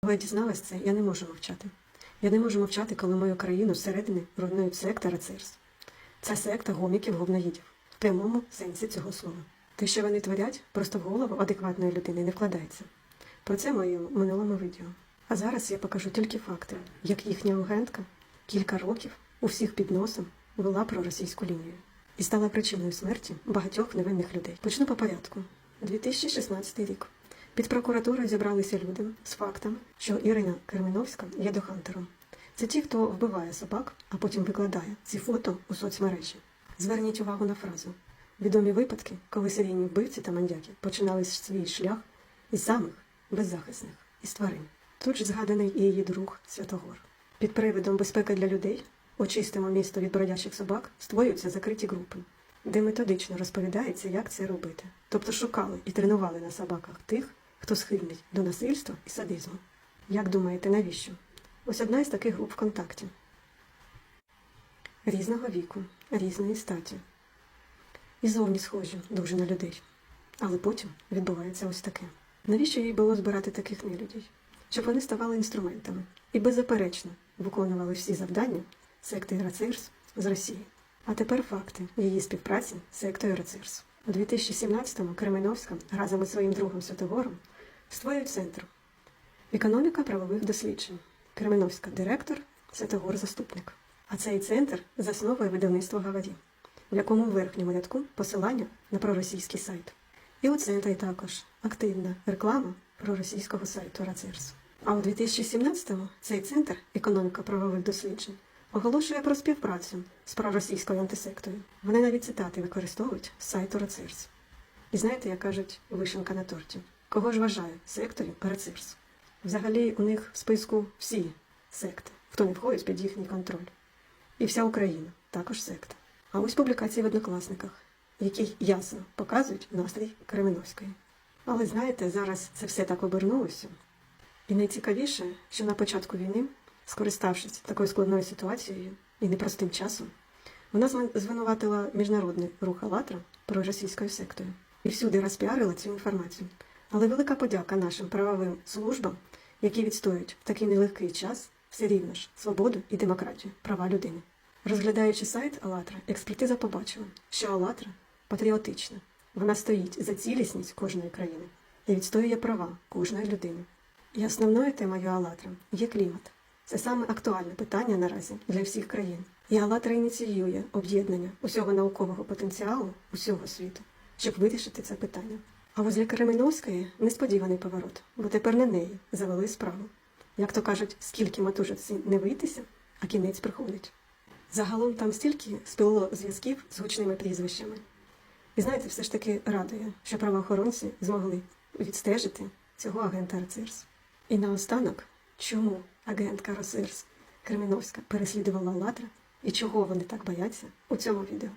Коли я це, я не можу мовчати. Я не можу мовчати, коли мою країну зсередини руйнують секта Рацирс. Це секта гоміків говноїдів в прямому сенсі цього слова. Те, що вони творять, просто в голову адекватної людини не вкладається. Про це в минулому відео. А зараз я покажу тільки факти, як їхня агентка кілька років у всіх під носом вела проросійську лінію і стала причиною смерті багатьох невинних людей. Почну по порядку. 2016 рік. Під прокуратурою зібралися люди з фактами, що Ірина Кременовська є дохантером. Це ті, хто вбиває собак, а потім викладає ці фото у соцмережі. Зверніть увагу на фразу. Відомі випадки, коли серійні вбивці та мандяки починали свій шлях із самих беззахисних із тварин. Тут ж згаданий і її друг Святогор. Під привидом безпеки для людей очистимо місто від бродячих собак створюються закриті групи, де методично розповідається, як це робити. Тобто шукали і тренували на собаках тих, хто схильний до насильства і садизму. Як думаєте, навіщо? Ось одна із таких груп ВКонтакті. Різного віку, різної статі. І зовні схожі дуже на людей. Але потім відбувається ось таке. Навіщо їй було збирати таких нелюдей? Щоб вони ставали інструментами і беззаперечно виконували всі завдання секти Рацирс з Росії. А тепер факти її співпраці з сектою Рацирс. У 2017-му Кременовська разом із своїм другом Святогором створюють центр Економіка правових досліджень. Кременовська директор, Святогор заступник. А цей центр засновує видавництво Гаваді, в якому в верхньому рядку посилання на проросійський сайт. І у центрі також активна реклама проросійського сайту Рацирс. А у 2017-му цей центр економіка правових досліджень оголошує про співпрацю з проросійською антисектою. Вони навіть цитати використовують з сайту Рацирс. І знаєте, як кажуть, вишенка на торті. Кого ж вважає сектою Рацирс? Взагалі у них в списку всі секти, хто не входить під їхній контроль. І вся Україна також секта. А ось публікації в однокласниках, які ясно показують настрій Кременовської. Але знаєте, зараз це все так обернулося. І найцікавіше, що на початку війни, скориставшись такою складною ситуацією і непростим часом, вона звинуватила міжнародний рух «АЛЛАТРА» проросійською сектою і всюди розпіарила цю інформацію. Але велика подяка нашим правовим службам, які відстоюють в такий нелегкий час все рівно ж свободу і демократію, права людини. Розглядаючи сайт «АЛЛАТРА», експертиза побачила, що «АЛЛАТРА» патріотична. Вона стоїть за цілісність кожної країни і відстоює права кожної людини. І основною темою «АЛЛАТРА» є клімат. Це саме актуальне питання наразі для всіх країн. І «АЛЛАТРА» ініціює об'єднання усього наукового потенціалу усього світу, щоб вирішити це питання. А возле Кременовської несподіваний поворот, бо тепер на неї завели справу. Як то кажуть, скільки матужиці не вийтися, а кінець приходить. Загалом там стільки спило зв'язків з гучними прізвищами. І знаєте, все ж таки радує, що правоохоронці змогли відстежити цього агента Рацирс. І наостанок, чому агентка Росирс Креміновська переслідувала Латра і чого вони так бояться у цьому відео.